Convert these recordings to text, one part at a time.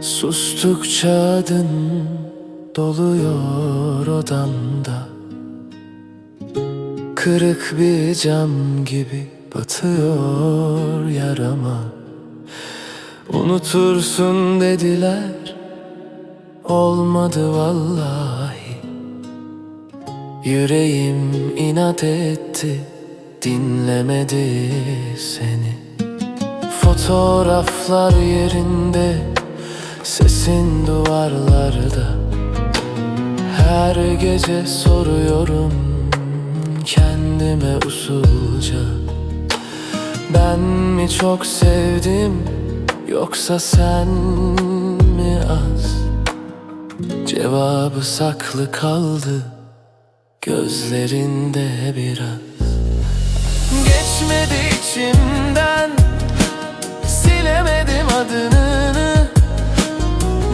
Sustukça adın doluyor odamda. Kırık bir cam gibi batıyor yarama. Unutursun dediler Olmadı vallahi. Yüreğim inat etti Dinlemedi seni. Fotoğraflar yerinde Sesin duvarlarda. Her gece soruyorum Kendime usulca. Ben mi çok sevdim Yoksa sen mi az? Cevabı saklı kaldı Gözlerinde biraz. Geçmedi içimden. Silemedim adını.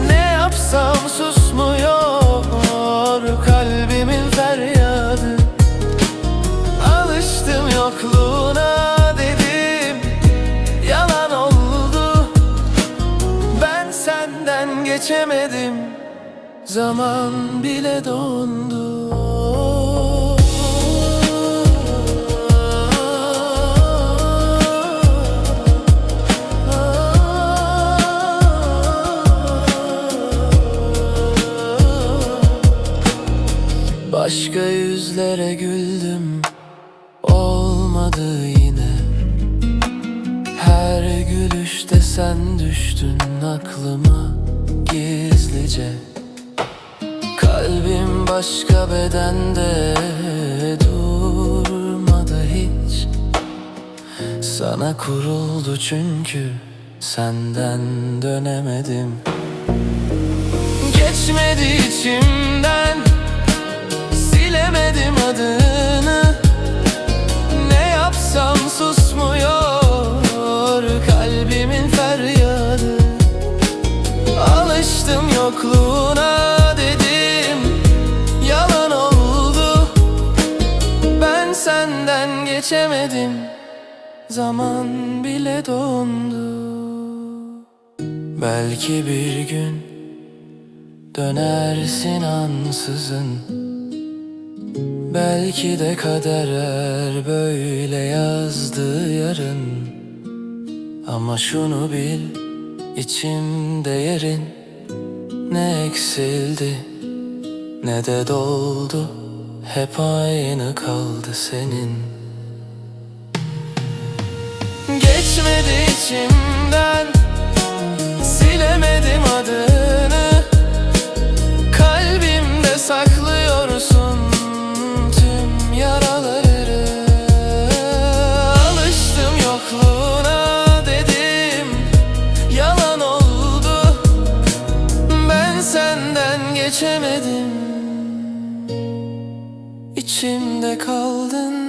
Ne yapsam susmuyor Kalbimin feryadı. Alıştım yokluğuna dedim Yalan oldu. Ben senden geçemedim Zaman bile dondu Başka yüzlere güldüm Olmadı yine. Her gülüşte sen düştün aklıma gizlice. Kalbim başka bedende durmadı hiç. Sana kuruldu çünkü senden dönemedim. Geçmedi içimden Silemedim adını. Ne yapsam susmuyor Kalbimin feryadı. Alıştım yokluğuna dedim Yalan oldu. Ben senden geçemedim Zaman bile dondu. Belki bir gün Dönersin ansızın Belki de kader er böyle yazdı yarın. Ama şunu bil içimde yerin Ne eksildi ne de doldu Hep aynı kaldı senin. Geçmedi içimden senden geçemedim. İçimde kaldın